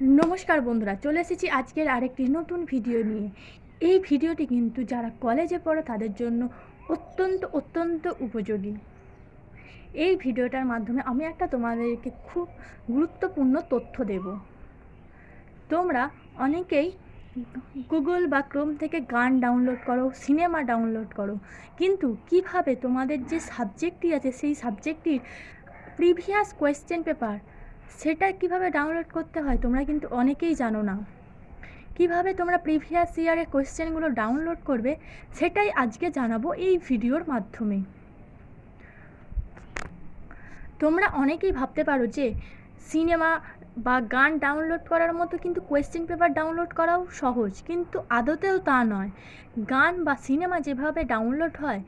নমস্কার বন্ধুরা, চলে এসেছি আজকের আরেকটি নতুন ভিডিও নিয়ে। এই ভিডিওটি কিন্তু যারা কলেজে পড়ে তাদের জন্য অত্যন্ত অত্যন্ত উপযোগী। এই ভিডিওটার মাধ্যমে আমি একটা তোমাদেরকে খুব গুরুত্বপূর্ণ তথ্য দেব। তোমরা অনেকেই গুগল বা ক্রোম থেকে গান ডাউনলোড করো সিনেমা ডাউনলোড করো, কিন্তু কীভাবে তোমাদের যে সাবজেক্টটি আছে, সেই সাবজেক্টটির প্রিভিয়াস কোয়েশ্চেন পেপার সেটা কীভাবে ডাউনলোড করতে হয় তোমরা কিন্তু অনেকেই জানো না। কীভাবে তোমরা প্রিভিয়াস ইয়ারের কোয়েশ্চেনগুলো ডাউনলোড করবে সেটাই আজকে জানাব এই ভিডিওর মাধ্যমে। তোমরা অনেকেই ভাবতে পারো যে সিনেমা বা গান ডাউনলোড করার মতো কিন্তু কোয়েশ্চেন পেপার ডাউনলোড করাও সহজ, কিন্তু আদতেও তা নয়। গান বা সিনেমা যেভাবে ডাউনলোড হয়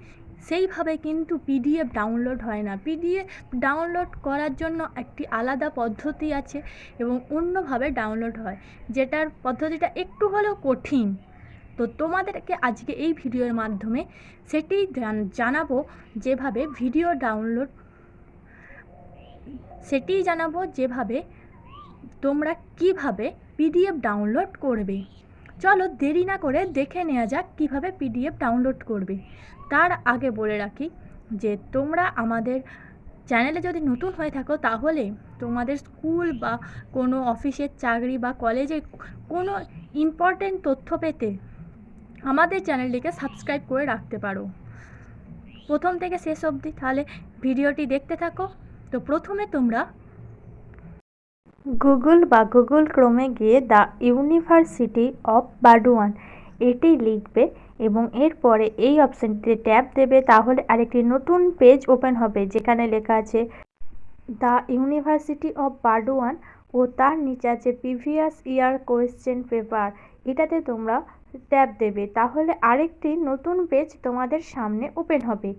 সেইভাবে কিন্তু পিডিএফ ডাউনলোড হয় না। পিডিএফ ডাউনলোড করার জন্য একটি আলাদা পদ্ধতি আছে এবং অন্যভাবে ডাউনলোড হয়। যেটার পদ্ধতিটা একটু হলেও কঠিন। তো তোমাদেরকে আজকে এই ভিডিওর মাধ্যমে সেটি জানাব যেভাবে ভিডিও ডাউনলোড সেটিই জানাব যেভাবে তোমরা কীভাবে পিডিএফ ডাউনলোড করবে। চলো দেরি না করে দেখে নেওয়া যাক কীভাবে পিডিএফ ডাউনলোড করবে। তার আগে বলে রাখি যে তোমরা আমাদের চ্যানেলে যদি নতুন হয়ে থাকো, তাহলে তোমাদের স্কুল বা কোনো অফিসের চাকরি বা কলেজে কোনো ইম্পর্টেন্ট তথ্য পেতে আমাদের চ্যানেলটিকে সাবস্ক্রাইব করে রাখতে পারো। প্রথম থেকে শেষ অবধি তাহলে ভিডিওটি দেখতে থাকো। তো প্রথমে তোমরা গুগল বা গুগল ক্রোমে গিয়ে দ্য ইউনিভার্সিটি অফ বার্ডওয়ান এটি লিখবে এবং এরপরে এই অপশানটিতে ট্যাপ দেবে। তাহলে আরেকটি নতুন পেজ ওপেন হবে যেখানে লেখা আছে, দ্য ইউনিভার্সিটি অফ বার্ডওয়ান ও তার নিচে আছে প্রিভিয়াস ইয়ার কোয়েশ্চেন পেপার। এটাতে তোমরা ট্যাপ দেবে। তাহলে আরেকটি নতুন পেজ তোমাদের সামনে ওপেন হবে।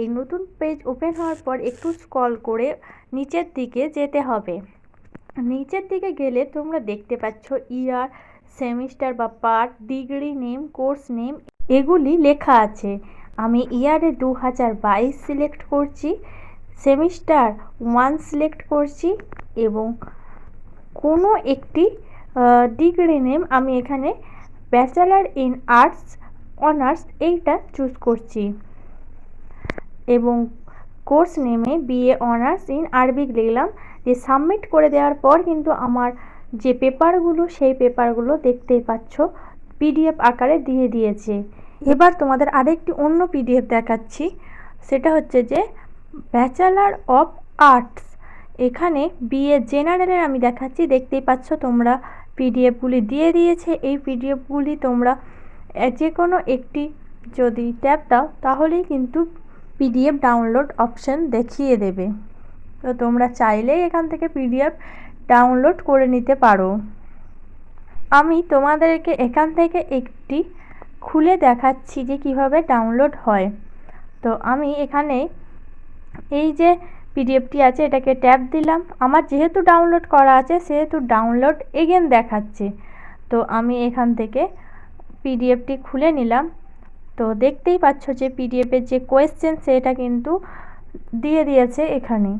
এই নতুন পেজ ওপেন হওয়ার পর একটু স্ক্রল করে নিচের দিকে যেতে হবে। নিচের দিকে গেলে তোমরা দেখতে পাচ্ছ ইয়ার, সেমিস্টার বা part, degree name, course name, এগুলি লেখা আছে। আমি ইয়ারে দু হাজার বাইশ সিলেক্ট করছি, সেমিস্টার ওয়ান সিলেক্ট করছি এবং কোনো একটি ডিগ্রি নেম আমি এখানে ব্যাচেলার ইন আর্টস, অনার্স এইটা চুজ করছি। এবং কোর্স নেমে বিএ অনার্স ইন আরবিক লিখলাম। যে সাবমিট করে দেওয়ার পর কিন্তু আমার যে পেপারগুলো, সেই পেপারগুলো দেখতেই পাচ্ছ, পিডিএফ আকারে দিয়ে দিয়েছে। এবার তোমাদের আরেকটি অন্য পিডিএফ দেখাচ্ছি। সেটা হচ্ছে যে ব্যাচেলার অফ আর্টস এখানে বিএ জেনারেলের আমি দেখাচ্ছি, দেখতেই পাচ্ছ তোমরা পিডিএফগুলি দিয়ে দিয়েছে। এই পিডিএফগুলি তোমরা যে কোনো একটি যদি ট্যাপ দাও, তাহলেই কিন্তু পিডিএফ ডাউনলোড অপশন দেখিয়ে দেবে। তো তোমরা চাইলেই এখান থেকে পিডিএফ ডাউনলোড করে নিতে পারো। আমি তোমাদেরকে এখান থেকে একটি খুলে দেখাচ্ছি যে কীভাবে ডাউনলোড হয়। তো আমি এখানে এই যে পিডিএফটি আছে, এটাকে ট্যাপ দিলাম। আমার যেহেতু ডাউনলোড করা আছে, সেহেতু ডাউনলোড এগেন দেখাচ্ছে। তো আমি এখান থেকে পিডিএফটি খুলে নিলাম। তো দেখতেই পাচ্ছ যে পিডিএফের যে কোয়েশ্চেন সেটা কিন্তু দিয়ে দিয়েছে এখানে।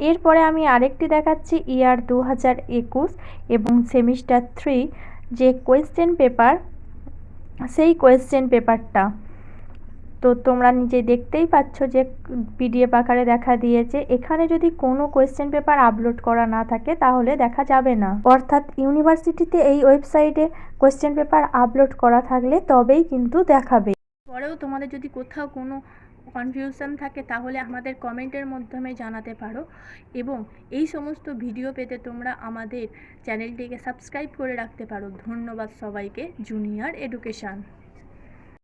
এরপরে আমি আরেকটি দেখাচ্ছি ইয়ার দু হাজার একুশ এবং সেমিস্টার থ্রি যে কোয়েশ্চেন পেপার সেই কোয়েশ্চেন পেপারটা তো তোমরা নিজে দেখতেই পাচ্ছ যে পিডিএফ আকারে দেখা দিয়েছে। এখানে যদি কোনো কোয়েশ্চেন পেপার আপলোড করা না থাকে, তাহলে দেখা যাবে না। অর্থাৎ ইউনিভার্সিটিতে এই ওয়েবসাইটে কোয়েশ্চেন পেপার আপলোড করা থাকলে তবেই কিন্তু দেখাবে। পরেও তোমাদের যদি কোথাও কোনো কনফিউশন থাকে, তাহলে আমাদের কমেন্টের মাধ্যমে জানাতে পারো। এবং এই সমস্ত ভিডিও পেতে তোমরা আমাদের চ্যানেলটিকে সাবস্ক্রাইব করে রাখতে পারো। ধন্যবাদ সবাইকে। Junior education